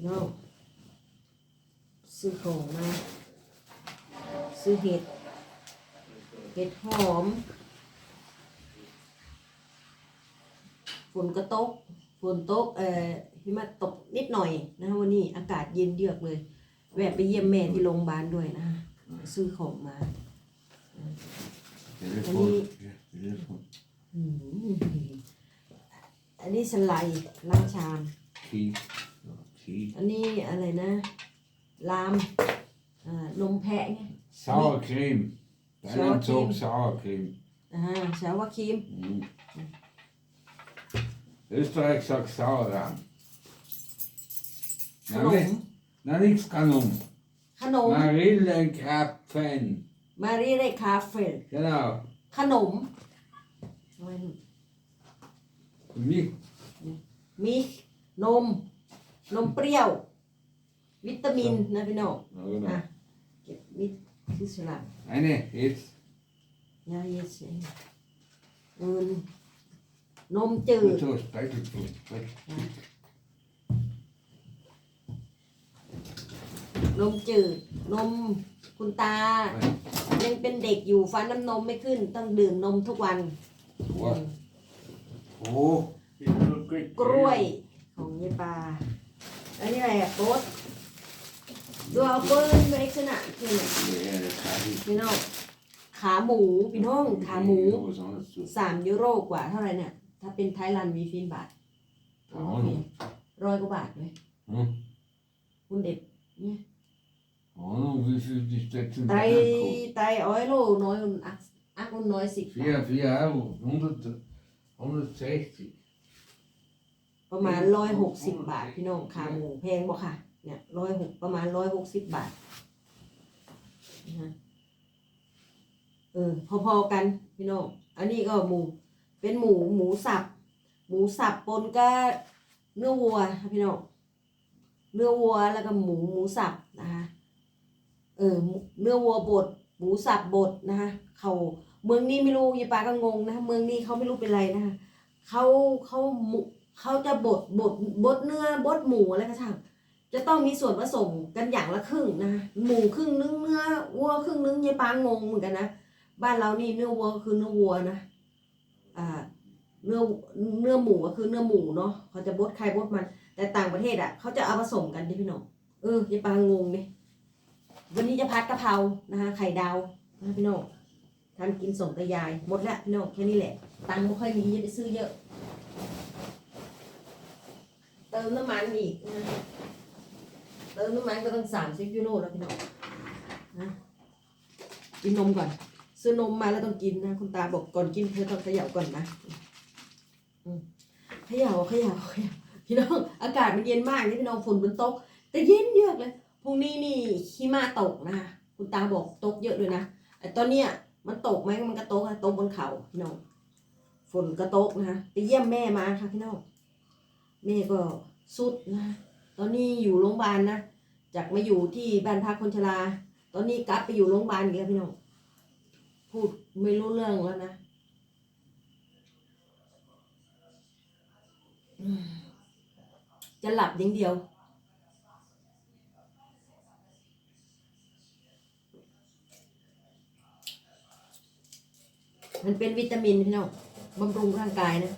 พี่น้องซื้อของมา ซื้อเห็ด เห็ดหอม ฝนก็ตก ฝนตก เอ่อหิมะตกนิดหน่อยนะคะวันนี้อากาศเย็นเยือกเลย แวะไปเยี่ยมแม่ที่โรงพยาบาลด้วยนะคะซื้อของมา Telefon. Ja, telefon. อืมอันนี้สไลด์ล้างชาม Kies. Ja, kies. อันนี้อะไรนะลามอ่านมแพะไง Sour cream. Sour Thailand ook cream. sour cream. อ่าชาวาครีม Mm. Österreich sagt Sauerrahm. ขน Na, ม ni- na niks kanon. ขนม Marille en Krapfen. มารีเรคาเฟ่ Genau. ขนม Mich. มีนม นมเปรี้ยว วิตามินนะพี่น้อง Ja, อะ genau. เก็บมิดที่สลับ Eine, jetzt. ยาเยสเอินนมจืด So, Speichelfluss. นมจืด นมคุณตา ยังเป็นเด็กอยู่ฟันน้ำนมไม่ขึ้น ต้องดื่มนมทุกวัน What? Oh. กล้วยของยายปลา อันนี้อะไรอะโต๊ดดูเอาเปิ้ลเล็กษณะคือเนี่ย Ja, dat gaat niet. พี่น้องขาหมูพี่น้องขาหมู Nee, was anders doen. สามยูโรกว่าเท่าไหรเนี่ย ถ้าเป็นไทยแลนวีฟินบาทร้อยกว่าบาทเลย Hm? คุณเด็ดเนี่ย Oh, wie viel die Stetson ไตไตอ้อยโลน้อยอุณอักอักอุ่นน้อยสิบบาท Vier, vier Euro. 100, 160. ประมาณร้อยหกสิบบาทพี่น้องขาหมูแพงบ่ค่ะ เนี่ยร้อยหกประมาณร้อยหกสิบบาทนะฮะเออพอๆกันพี่น้องอันนี้ก็หมูเป็นหมูหมูสับ หมูสับปนก็เนื้อวัวค่ะพี่น้องเนื้อวัวแล้วก็หมูหมูสับนะคะเออหมูเนื้อวัวบดหมูสับบดนะคะเขาเมืองนี้ไม่รู้ยายปาก็งงนะคะเมืองนี้เขาไม่รู้เป็นไรนะคะเขาเขาหมู เขาจะบดบดบดเนื้อบดหมูอะไรก็ช่างจะต้องมีส่วนผสมกันอย่างละครึ่งนะหมูครึ่งนึงเนื้อวัวครึ่งนึงยายปางงเหมือนกันนะบ้านเรานี่เนื้อวัวคือเนื้อวัวนะอ่าเนื้อเนื้อหมูก็คือเนื้อหมูเนาะเขาจะบดใครบดมัน แต่ต่างประเทศอะเขาจะเอาผสมกันดิพี่น้องเออยายปางงดิวันนี้จะพัดกะเพรานะคะไข่ดาวนะพี่น้องทำกินส่งตายายหมดแล้วพี่น้องแค่นี้แหละ ตังค์ไม่ค่อยมีจะไปซื้อเยอะ ติมน้ำมันอีกนะเติมน้ำมันก็ต้องสามสิบยูโรแล้วพี่น้องนะกินนมก่อน ซื้อนมมาแล้วต้องกินนะ คุณตาบอกก่อนกินเธอต้องเขย่าก่อนนะเขย่าเขย่าเขย่าพี่น้องอากาศมันเย็นมากนี่พี่น้องฝนมันตก แต่เย็นเยือกเลยพรุ่งนี้นี่หิมะตกนะคะคุณตาบอกตกเยอะด้วยนะไอ้ตอนเนี้ยมันตกไหมมันก็ตกอะตกบนเขาพี่น้องฝนก็ตกนะคะไปเยี่ยมแม่มาค่ะพี่น้อง แม่ก็สุดนะ ตอนนี้อยู่โรงพยาบาลนะ จากมาอยู่ที่บ้านพักคนชรา ตอนนี้กลับไปอยู่โรงพยาบาลอีกแล้วพี่น้อง พูดไม่รู้เรื่องแล้วนะจะหลับอย่างเดียว มันเป็นวิตามินพี่น้องบำรุงร่างกายนะ